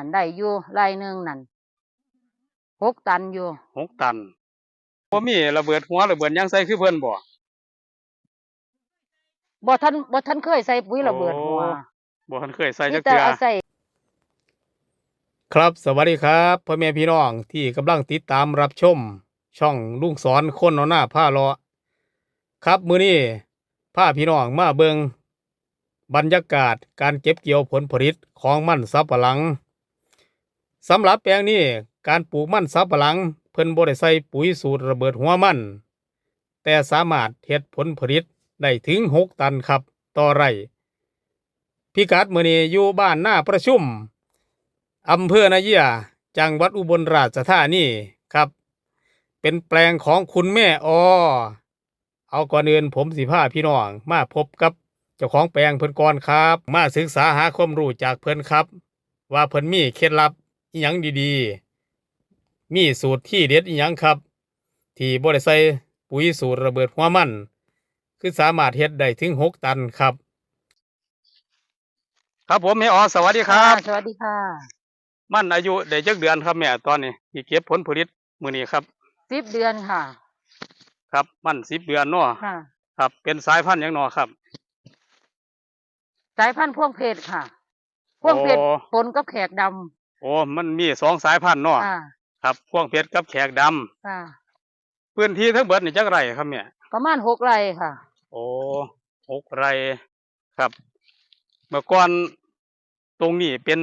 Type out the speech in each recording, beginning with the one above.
อันได้อยู่ไร่หนึ่งนั่นหกตันอยู่หกตันบ่มีระเบิดหัวระเบิดหยังใส่คือเพิ่นบ่บ่ทันบ่ทันเคยใส่ปุ๋ยระเบิดหัวบ่ทันเคยใส่มีจักแต่เทื่อเอาใส่ครับสวัสดีครับพ่อแม่พี่น้องที่กำลังติดตามรับชม ช่องลุงสอนคนเอาหน้าผ้าเลาะครับมื้อนี้พาพี่น้องมาเบิงบรรยากาศการเก็บเกี่ยวผลผลิตของมันสำปะหลัง สำหรับแปลงนี้การปลูกมันสำปะหลัง เพิ่นบ่ได้ใส่ปุ๋ยสูตรระเบิดหัวมัน แต่สามารถเฮ็ดผลผลิตได้ถึง 6 ตันครับ ต่อไร่พิกัดมือนี้อยู่บ้านหน้าประชุมอำเภอนาเยียจังหวัดอุบลราชธานีครับ เป็นแปลงของคุณแม่ออเอาก่อนอื่นผมสิพาพี่น้องมาพบกับเจ้าของแปลงเพิ่นก่อนครับ มาศึกษาหาความรู้จากเพิ่นครับ ว่าเพิ่นมีเคล็ดลับ อิหยังดีๆ มีสูตรที่เด็ดอิหยังครับ ที่บ่ได้ใส่ปุ๋ยสูตรระเบิดหัวมัน คือสามารถเฮ็ดได้ถึงหกตันครับ ครับผมแม่ออสวัสดีครับะสวัสดีค่ะมันอายุได้จักเดือนครับแม่ตอนนี้ที่เก็บผลผลิตมื้อนี้ครับ สิบเดือนค่ะครับ มัน10เดือนเนาะค่ะ ครับ เป็นสายพันธุ์หยังเนาะครับ สายพันธุ์พ่วงเพชรค่ะ พ่วงเพชรโอ้ ผลกับแขกด โอ้มันมีสองสายพันธุ์เนาะำค่ะครับพวงเพชรกับแขกดำค่ะพื้นที่ทั้งเบิดนี่จักไร่ครับแม่ประมาณหกไร่ค่ะโอ้หกไร่ครับ เมื่อก่อนตรงนี้เป็น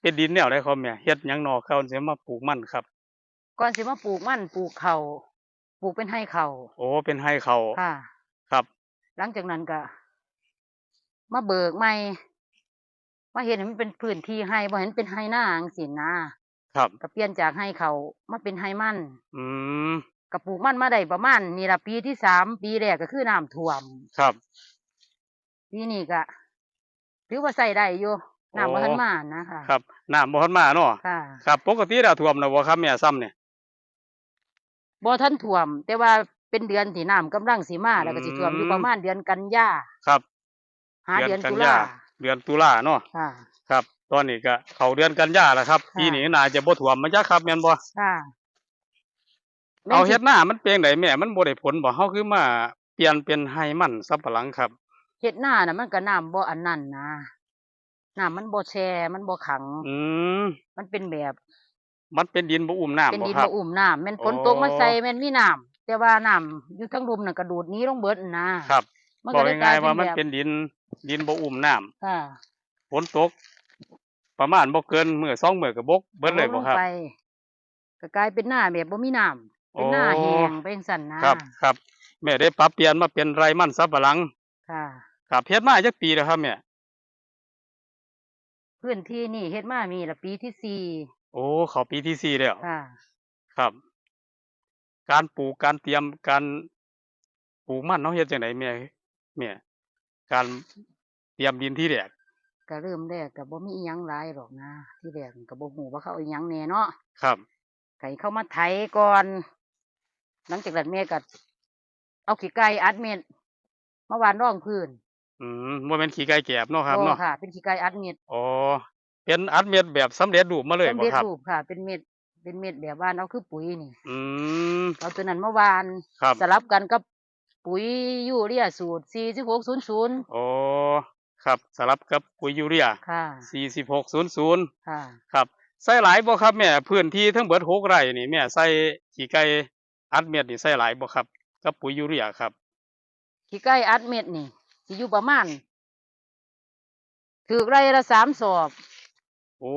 เป็นดินแนวใดครับแม่เฮ็ดหยังหนอเขาสิมาปลูกมันครับ ก่อนสิมาปลูกมันปลูกเขาปลูกเป็นให้เขาโอ้เป็นให้เขาค่ะ ครับ หลังจากนั้นก็มาเบิกใหม่ มาเห็นให้มันเป็นพื้นที่ให้บ่เห็นเป็นให้หน้าจังสินะครับก็เปลี่ยนจากให้เขามาเป็นให้มัน อืมก็ปลูกมันมาได้ประมาณนี่ละปีที่สามปีแรกก็คือน้ำท่วม ครับปีนี้ก็ถือว่าใส่ได้อยู่น้ำบ่ทันมานะคะครับน้ำบ่ทันมาเนาะค่ะครับ ปกติแล้วท่วมแล้วบ่ครับแม่ซ้ำเนี่ยบ่ทันท่วม แต่ว่าเป็นเดือนที่น้ำกำลังสิมาแล้วก็สิท่วมอยู่ประมาณเดือนกันยาครับ หาเดือนกัตุยาลา เดือนตุลาเนาะค่ะ ครับ ตอนนี้ก็เข้าเดือนกันยาแล้วครับค่ะปีนี้น่าจะบ่ท่วมมันจักครับแม่นบ่ค่ะเอาเฮ็ดหน้ามันเป็นไดแม่มันบ่ได้ผลบ่เฮาคือมาเปลี่ยนเป็นให้มันสับปะหลังครับเฮ็ดหน้าน่ะมันก็น้ำบ่อันนั้นนะน้ำมันบ่แช่มันบ่ขัง อืมมันเป็นแบบ มันเป็นดินบ่อุ้มน้ำเป็นบ่ดินครับบ่อุ้มน้ำแม่นฝนอ๋อตกมาใส่แม่นมีน้ำแต่ว่าน้ำอยู่ทั้งรุมน่ะกระดูดหนี้ลงเบิดนั่นนะครับ มันบอก็กเลยกลาง่ายยๆว่ามันแบบเป็นดิน ดินบ่อุ้มน้ำค่ะฝนตก ประมาณบ่เกินมื้อสองมื้อก็บกเบิดเลยบ่ครับลงไปก็กลายเป็นหน้าแบบบ่มีน้ำเป็นหน้าโอ้แห้งเป็นสันนะครับ ครับ แม่ได้ปรับเปลี่ยนมาเป็นไรมันสับปะหลัง ค่ะ ครับเฮ็ดมาจักปีแล้วครับแม่พื้นที่นี่เฮ็ดมามีละปีที่สี่โอ้เข้าปีที่สี่แล้วค่ะ ครับ การปลูกการเตรียมการปลูกมันเนาะเฮ็ดจังไดแม่แม่ การเตรียมดินที่แรกก็เริ่มแรกก็บ่มีอิหยังหลายหรอกนะ ที่แรกก็บ่ฮู้ว่าเขาเอาอิหยังแหน่เนาะครับ ไก่เข้ามาไถก่อน หลังจากนั้นแม่ก็เอาขี้ไก่อัดเม็ดมาวานรองพื้นอืมบ่แม่นขี้ไก่แกบเนาะครับโอ้เนาะค่ะ เป็นขี้ไก่อัดเม็ดอ๋อเป็นอัดเม็ดแบบสำเร็จรูปมาเลยสำบ่เร็จครับ รูปค่ะ เป็นเม็ดเป็นเม็ดแบบว่านเอาคือปุ๋ยนี่อืม เอาตัวนั้นมาวาน ครับ สลับกันกับ ปุ๋ยยูเรียสูตร 4600 โอ้ครับสลับกับปุ๋ยยูเรียค่ะ 4600 ค่ะ ครับ ใส่หลายบ่ครับแม่พื้นที่ทั้งเบิด6ไร่นี่แม่ใส่ขี้ไก่อัดเม็ดนี่ใส่หลายบ่ครับกับปุ๋ยยูเรียครับขี้ไก่อัดเม็ดนี่สิอยู่ประมาณถือไร่ละสามศอกโอ้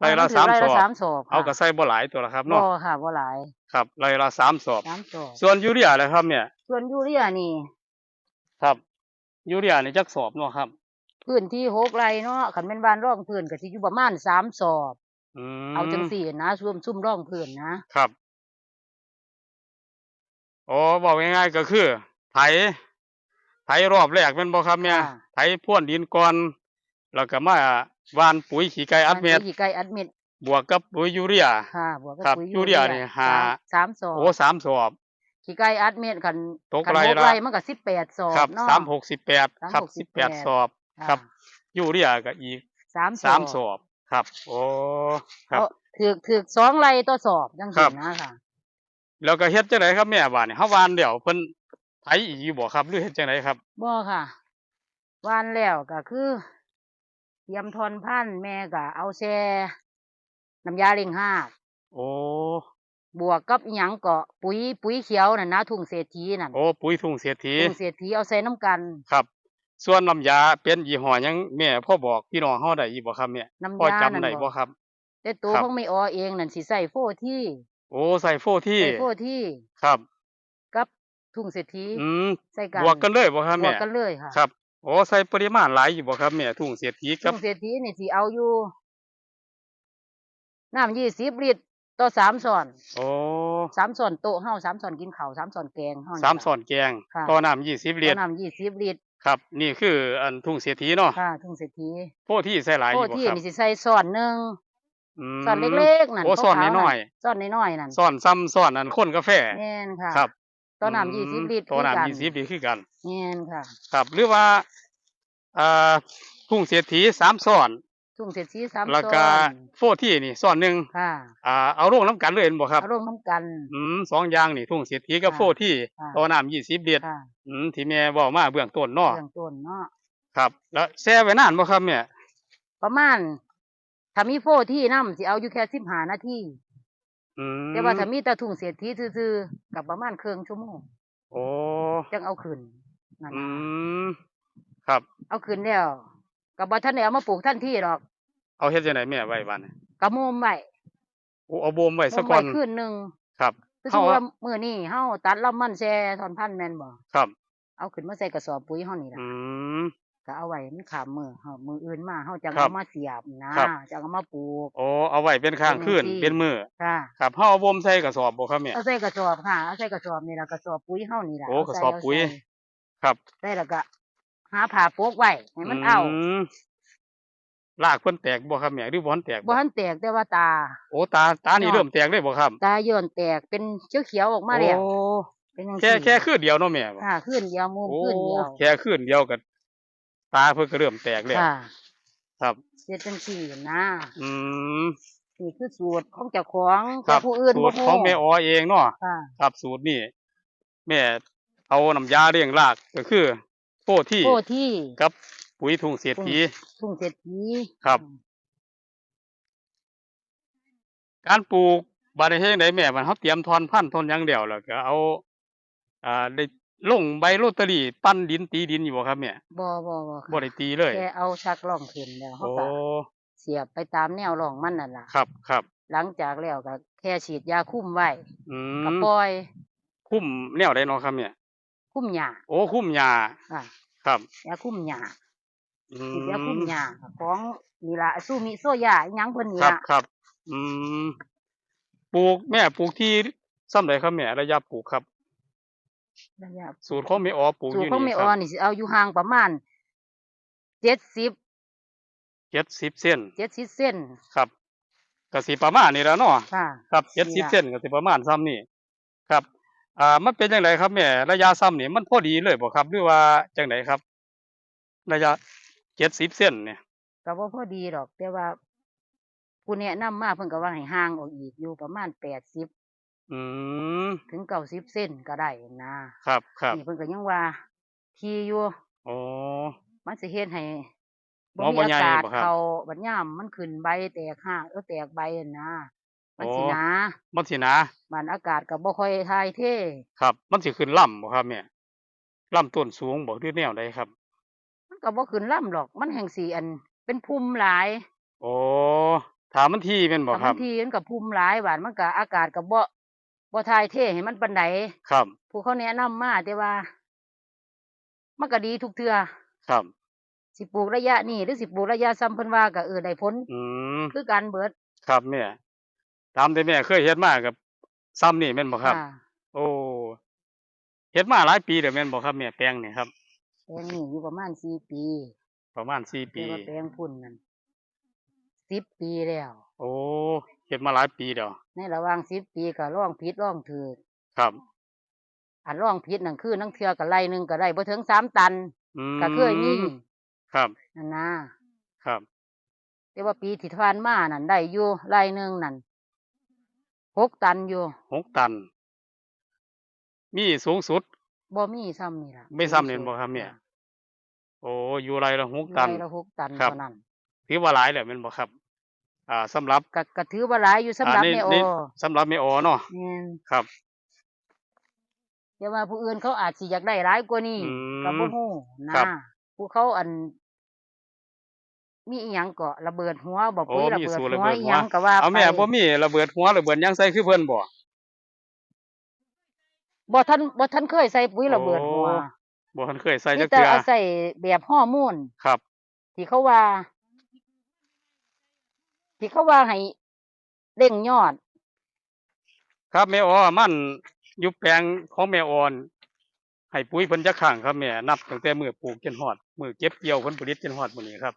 ไร่ละถืสามไร่ศละอกสามศอกเอาก็ใส่บ่หลายตัวละครับเนาะบ่ค่ะบ่หลายครับไร่ละสามศอกสามศอกส่วนยูเรียล่ะครับเนี่ย ส่วนยูเรียนี่ ครับยูเรียนี่จักสอบเนาะครับ พื้นที่หกไร่เนาะขันเป็นบ้านร่องพื้นก็สิอยู่ประมาณสามศอกอืมเอาจังสี่นะซุ่มซุ่มร่องพื้นนะครับอ๋อบอกง่ายๆก็คือ ไถ ไถรอบแรกแม่นบ่ครับแม่ค่ะไถพ่วนดินก่อนแล้วก็มาหวานปุ๋ยขี้ไก่อัดเม็ดขี้ไก่อัดเม็ดบวกกับปุ๋ยยูเรียค่ะบวกกับครับปุ๋ยยูเรียนี่หาสามสามศอกโอ้สามสอบ ขี้ไก่อัดเม็ดขันตกขันไร่หกละไร่มันก็สิบแปดศอกครับเนาะ สามหกสิบแปดสามครับหกสิสิบบแปแปดดสอบะครับยูเรียก็อีกสามสามสอบครับ โอ้ครับเพราะถือถือสองไรต่อสอบจังครัซี่บนะค่ะ แล้วก็เฮ็ดจังไดครับแม่บ้านนี่เฮาหวานเดี๋ยวเพิ่นไถอีกอยู่บ่ครับหรือเฮ็ดจังไดครับ บ่ค่ะวานแล้วก็คือเตรียมทอนพันธุ์แม่ก็เอาแช่น้ำยาเลี้ยงหาก โอ้ บวกกับอิหยังก็ปุ๋ยปุ๋ยเขียวน่ะนะทุ่งเศรษฐีนั่นโอ้ปุ๋ยทุ่งเศรษฐีทุ่งเศรษฐีเอาใส่น้ำกันครับ ส่วนน้ำยาเป็นยี่ห้อหยังแม่พ่อบอกพี่น้องเฮาได้อีกบ่ครับแม่น้ำพ่อยาจำนั่นได้บ่บ่ครับ แต่ตัวครับของไม่ออเองนั่นสิใส่โฟที่ โอ้ใส่โฟที่ใส่โฟที่ครับกับทุ่งเศรษฐีอืมใส่กันบวกกันเลยบ่ครับบวแม่กกันเลยค่ะครับโอ้ใส่ปริมาณหลายอยู่บ่ครับแม่ทุ่งเศรษฐีกับทุ่งเศรษฐีนี่สิเอาอยู่น้ำยี่สิบลิตร ต่อสามส่อนโอ้สามส่อนโต๊ะเฮาสามส่อนกินข้าวสามส่อนแกงเฮานี่สามล่ะส่อนแกงค่ะ ต่อน้ำ20ลิตรต่อน้ำยี่สิบลิตรครับ นี่คืออันทุ่งเศรษฐีเนาะค่ะทุ่งเศรษฐีโฟที่ใส่หลายอโฟยู่บ่ที่ครับนี่สิใส่ส่อนหนึ่งม ส่อนเล็กๆนั่นโอ้ส่อนขาวๆน้อยส่อนน้อยๆนั่นๆส่อนซ้ำส่อนอันคนกาแฟแม่นค่ะครับต่อน้ำมยี่สิบลิตรต่อคือกันน้ำยี่สิบลิตรคือกันแม่นค่ะ ครับหรือว่าอ่าทุ่งเศรษฐีสามส่อน ทุ่งเศรษฐีสามแล้วส่ก็อนโฟที่นี่ส่อนหนึ่งค่ะอ่าเอาร่วงน้ำกันเลยเห็นบ่ครับเอารมณ์น้ำกันอืมสองอย่างนี่ทุ่งเศรษฐีกับค่ะโฟที่ค่ะต่อน้ำยี่สิบลิตรค่ะอืมที่แม่บอกมาเบื้องต้นเนาะเรื่องต้นเนาะครับ แล้วแช่ไว้นานบ่ครับแม่ประมาณถ้ามีโฟที่น้ำสิเอาอยู่แค่สิบห้านาทีอืมแต่ว่าถ้ามีแต่ทุ่งเศรษฐีซื่อๆกับประมาณครึ่งชั่วโมงโอ้จังเอาขึ้นนั่นอืน่ะมครับ เอาขึ้นแล้ว กับบ่ทันได้เอามาปลูกทันทีหรอกเอาเฮ็ดจังไดแม่ไว้บ้านนี่กระโมมไว้โอ้เอาโบมไว้โมซะมก่อไว้นคืนหนึงครับคือเฮาว่ามื้อนี้เฮาตัดลำมันแซ่ทอนพันธุ์แม่นบ่ครับ เอาขึ้นมาใส่กระสอบปุ๋ยเฮานี่ล่ะอืมก็เอาไว้มันขามมือเฮามืออื่นมาเฮาจังครับเอามาเสียบนะครับจังเอามาปลูกโอ้เอาไว้เป็นข้างคืนเป็นจังซี่เป็นมือค่ะครับเฮาเอาโบมใส่กระสอบบ่ครับแม่เอาใส่กระสอบค่ะเอาใส่กระสอบนี่ล่ะกระสอบปุ๋ยเฮานี่ล่ะโอ้เากระใส่สอบเาปุ๋ยใส่ครับได้แล้วก็ หาผ้าโปกไว้ให้มันเอามรากเพิ่นแตกบ่ครับแม่หรือบ่ทันแตกบ่ทันแตกแต่ว่าตา โอ้ตาตานี่เนาะ เริ่มแตกเลยบ่ครับตาย้อนแตกเป็นเขียวๆออกมาแล้วโอ้เป็นจังแค่ซี่แค่คืนเดียวเนาะแม่บ่ค่ะขึ้นเดียวมุมโอ้ขึ้นเดียวแค่คืนเดียวก็ตาเพิ่นก็เริ่มแตกแล้วค่ะครับ เฮ็ดจังซี่นะอืม นี่คือสูตรของเจ้าของครัแต่บ ผู้อื่นสูบ่ตรฮู้ของแม่ออเองเนาะค่ะ ครับสูตรนี่แม่เอาน้ำยาเลี้ยงรากก็คือ โพที่โพที่กับปุ๋ยถุงเศรษฐีทุ่งเศรษฐีครับ การปลูกบาดนี้เฮ็ดจั่งใดแม่มันเฮาเตรียมทอนพันธุ์ทอนหยังเดียวแล้วก็เอา อ่าได้ลงใบโรตารี่ปั้นดินตีดินอยู่บ่ครับแม่บ่บ่บ่ค่ะบ่ได้ตีเลยแค่เอาชักล่องขึ้นแล้วเฮาโอ้ก็เสียบไปตามแนวร่องมันนั่นล่ะครับครับ หลังจากแล้วก็แค่ฉีดยาคุมไว้อืก็มปล่อย คุ้มแนวใดเนาะครับแม่ คุมหญ้าโอ้คุ้มหญ้าค่ะ ครับยาคุมหญ้าอืฉีดยาคุมมหญ้าของนี่ล่ะซูมิโซยาอิหยังเพิ่นนี่ครับล่ะครับ อืมปลูกแม่ปลูกที่ซ้ำใดครับแม่ระยะปลูกครับ ระยะสูตรของแม่ออปลูกอสูตรยู่ของนี่แม่คอรัอบนี่สิเอาอยู่ห่างประมาณ70 70เส้น70เส้นครับก็สิประมาณนี้แล้วเนาะค่ะ ครับนี่70ล่ะ เส้นก็สิประมาณซ้ำนี่ครับ อ่า มันเป็นจังไดครับแม่ ระยะซ้ำนี่มันพอดีเลยบ่ครับ หรือว่าจังไดครับ ระยะ70เส้นเนี่ย ก็บ่พอดีดอก แต่ว่าผู้แนะนำมาเพิ่นก็ว่าให้ห่างออกอีกอยู่ประมาณ80อืม ถึง90เส้นก็ได้นะครับครับนี่เพิ่นก็ยังว่าทีอยู่โอ้มันสิเฮ็ดให้หมอบ่มีใหญ่อากาศบ่ครับ เข้าบัดยามมันขึ้นใบแตกหากเออแตกใบนั่นนะ มันสิโอ้หนามันสินะมันอากาศก็บ่ค่อยทายเทครับ มันสิขึ้นล่ำบ่ครับแม่ล่ำต้นสูงบ่หรือแนวใดครับ มันก็บ่ขึ้นล่ำหรอก มันแห่งสีอัน เป็นภูมิหลาย โอ้ถามมันที่แม่นบ่แต่ครับบางทีมันก็ภูมิหลายบาดมันก็อากาศก็บ่บ่ทายเทให้มันปานใดครับ ผู้เขาแนะนำมาแต่ว่า มันก็ดีทุกเทื่อครับสิปลูกระยะนี้หรือสิปลูกระยะซ้ำเพิ่นว่าก็เออได้ผลอืมคือการเบิด ครับแม่ ตามที่แม่เคยเฮ็ดมากับซ้ำนี่แม่นบ่ครับค่ะโอ้เฮ็ดมาหลายปีแล้วแม่นบ่ครับแม่แปลงนี่ครับแปลงนี้อยู่ประมาณ4ปี ประมาณสี่แต่ปีว่าแปลงพุ่นนั่น10ปีแล้ว โอ้เฮ็ดมาหลายปีแล้วในระหว่าง10ปีก็ร่องผิดร่องถูกครับ อันร่องผิดนั่นคือนังเทื่อก็ไล่หนึงก็ได้บ่ถึงสามตันอืมก็เคยมีครับนั่นนะครับ แต่ว่าปีที่ผ่านมานั่นได้อยู่ไร่หนึ่งนั่น หกตันอยู่หกตัน มีสูงสุดบ่มีซ้ำนี่ล่ะไม่ซ้ำนี่บ่ครับเนี่ย โอ้อยู่ไรละหกตันไร่ละหกตันครับเท่านั้นถือว่าหลายแหละแม่นบ่ครับ อ่าสำหรับก็ก็ถือว่าหลายอยู่สำหรับอ่าแม่โอนี่สำหรับแม่ออเนาะแม่นครับแต่ว่าผู้อื่นเขาอาจสิอยากได้หลายกว่านี้อืมก็บ่ฮู้นะครับผู้เขาอัน มีอีหยังก็ระเบิดหัวบ่โอ้ปุ๋ยระมีเบิดสูตรระหัวเบิดอีหัหวยังก็ว่าเอาไปแม่บ่มีระเบิดหัวระเบิดหยังใส่คือเพิ่นบ่ บ่ทันบ่ทันเคยใส่ปุ๋ยระเบิดหัวโอ้ บ่ทันเคยใส่มีจักแต่เทื่อเอาใส่แบบฮอร์โมนครับ ที่เขาว่า ที่เขาว่าให้เร่งยอด ครับแม่ออมันอยู่แปลงของแม่ออนให้ปุ๋ยเพิ่นจักครั้งครับแม่นับตั้งแต่มื้อปลูกจนฮอดมื้อเก็บเกี่ยวผลผลิตจนฮอดมื้อนี้ครับ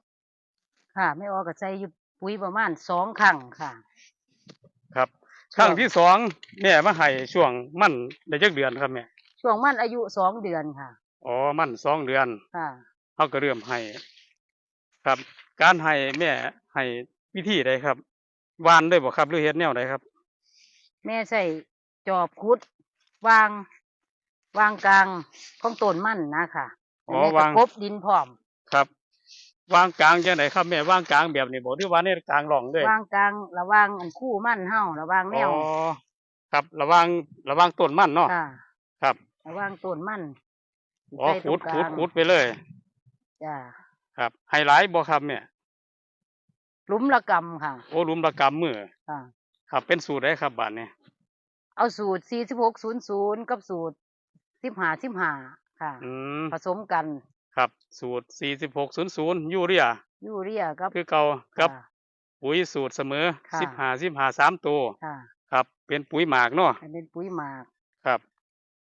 ค่ะไม่ออกก็ใส่อยู่ปุ๋ยประมาณสองครั้งค่ะ ครับครั้งที่สองแม่มาให้ช่วงมันได้จักเดือนครับแม่ช่วงมันอายุสองเดือนค่ะอ๋อมันสองเดือนค่ะเขาก็เริ่มให้ครับ การให้แม่ให้วิธีใดครับหวานด้วยบ่ครับหรือเฮ็ดแนวใดครับ แม่ใส่จอบคุด วาง วางกลางของต้นมันนะค่ะอ๋อแม่ก็วางกบดินพร้อมครับ วางกลางจังไดครับแม่วางกลางแบบนี้บ่หรือว่าในกลางร่องเลยวางกลางระหวางอันคู่มันเฮาระหวางแนวอ๋อครับ ระวังระวังต้นมันเนาะค่ะครับ ระหวางต้นมันอ๋อใส่ตรขุดงกลางขุดขุดไปเลย จ้าครับไฮไลท์บ่ครับเนี่ยหลุมละกำค่ะ โอ้หลุมระกำมือค่ะ ครับเป็นสูตรได้ครับบาดนี้เอาสูตรสี่สิบหกศูนย์ศูนย์กับสูตรสิบห้าสิบห้าค่ะ อืมผสมกัน ครับ สูตร4600ยูเรีย ยูเรียกับ คือเก่ากับค่ะปุ๋ยสูตรเสมอค่ะ15 15 3ตัวค่ะครับ เป็นปุ๋ยหมากเนาะให้เป็นปุ๋ยหมาก ครับ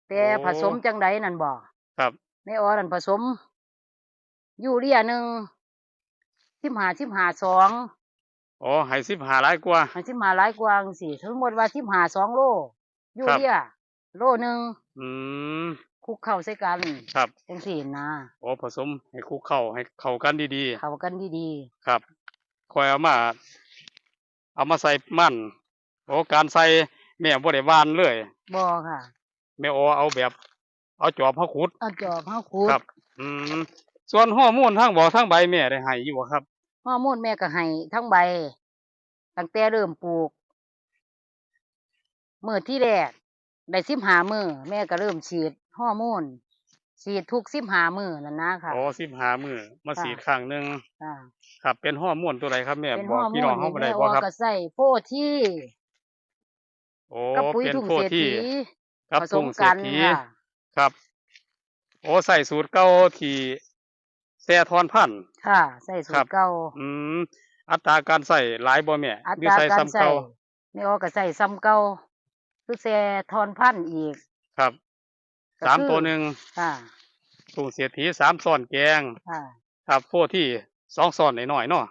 แต่โอ้ ผสมจังใดนั่นบ่ครับในออนั่นผสม ยูเรียหนึ่งสิบห้าสิบห้าสองอ๋อให้15หลายกว่าให้สิบห้าหลายกว่าจังสี่ทั้งหมดว่าสิบห้าสองโลยูครับเรีย โลหนึ่งอืม คลุกเข้าใส่กันครับจังสี่นะอ๋อผสมให้คลุกเข้าให้เข้ากันดีเข้ากันดีๆครับค่อยเอามา เอามาใส่มันโอ้การใส่แม่บ่ได้หวานเลยๆบ่ค่ะแม่โอเอาแบบ เอาจอบเฮาขุดเอาจอบเฮาขูดครับ อืมส่วนฮอร์โมนทางบ่อทางใบแม่ได้ให้อยู่บ่ครับฮอร์โมนแม่ก็ให้ทั้งใบตั้งแต่เริ่มปลูกมือที่แรกได้สิบหามือแม่ก็เริ่มฉีด ฮอร์โมนฉีดทุกสิบหามือนั่นนะค่ะ อ๋อ15มื้อมาค่ะสีดครั้งหนึงอ่าครับ เป็นฮอร์โมนตัวใดครับแม่เป็นบฮอกอร์โมพี่นน้องเฮาบ่ได้แม่บ่ว่าครับก็ใส่โฟที่โอ้กับปุ๋ยเป็นถุงโพเศรษที่ฐีกับผสถุมงเศรกัษนฐีค่ะครับ โอ้ใส่สูตรเก่าที่แซ่ทอนพันธุ์ค่ะ ใส่สูครัตบรเก่าอืมอัตราการใส่หลายบ่แม่อัหรือตราใส่การซ้ำใส่เก่าแม่ว่าก็ใส่ซ้ำเก่าคือแซ่ทอนพันธุ์อีก ครับก็ สามคือตัวหนึ่งค่ะถุงเศรษฐีสามซ้อนแกง ค่ะครับโพที่สองซ้อนหน่อยๆเนาะ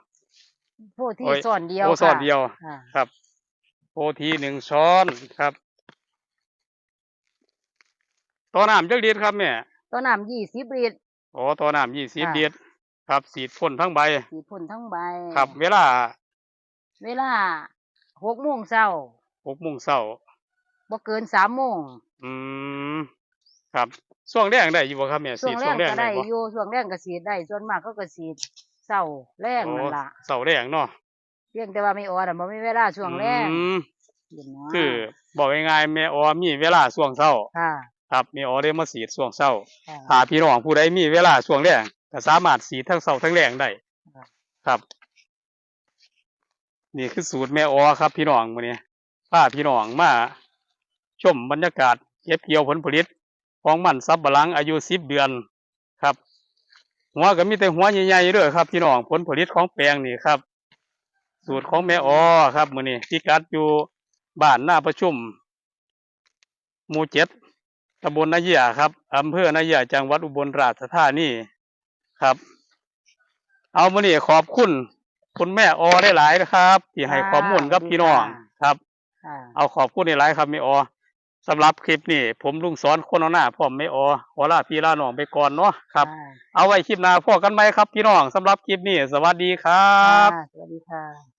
โฟที่โอ้ย ส่วนเดียวโอ้ซ้อนค่ะเดียวค่ะครับโพทีหนึ่งช้อนครับต่อน้ำจักลิตรครับแม่ตัวน้ำยี่สิบลิตร โอ้ต่อน้ำยี่สิบค่ะ ลิตรครับสีดพ่นทั้งใบ สีพ่นทั้งใบครับ เวลาเวลาหกโมงเช้าหกโมงเช้าบ่เกินสามโมงอืม ครับช่วงแรกได้อยู่บ่ครับแม่ช่วสีงดแรช่วกงแรกก็ได้ได้บ่อยู่ช่วงแรกก็สีดได้ส่วนมากเขาก็สีดเช้าแรงนั่นล่ะโอ้เสาแรกเนาะเพียงแต่ว่าไม่ออดอะบ่มีเวลาช่วงแรกอืมเห็นเนาะคือบอกง่ายๆแม่ออมีเวลาช่วงเช้า ค่ะครับแม่ออได้มาสีดช่วงเช้า ค่ะถ้าพี่น้องผู้ใดมีเวลาช่วงแรกก็สามารถสีดทั้งเช้าทั้งแรงได้ครับ ครับ นี่คือสูตรแม่ออครับ พี่น้องมื้อนี้พาพี่น้องมาชมบรรยากาศเก็บเกี่ยวผลผลิต ของมันสับปะหลังอายุ10เดือนครับ หัวก็มีแต่หัวใหญ่ๆเด้อครับพี่น้องผลผลิตของแปลงนี่ครับ สูตรของแม่ออครับมื้อนี้พิกัดอยู่บ้านหน้าประชุมหมู่เจ็ดตำบลนาเยียครับอำเภอนาเยียจังหวัดอุบลราชธานีครับ เอามื้อนี้ขอบคุณคุณแม่ออได้หลายๆนะครับ ที่ให้ข้อมูลกับพี่น้องครับค่ะเอาขอบคุณได้หลายๆครับแม่ออ สำหรับคลิปนี้ผมลุงสอนคนเอาหน้าพร้อมไม่ออขอลาพี่ลาน้องไปก่อนเนาะครับอ่าเอาไว้คลิปหน้าพอกันไหมครับพี่น้องสำหรับคลิปนี้ สวัสดีครับ อ่าสวัสดีค่ะ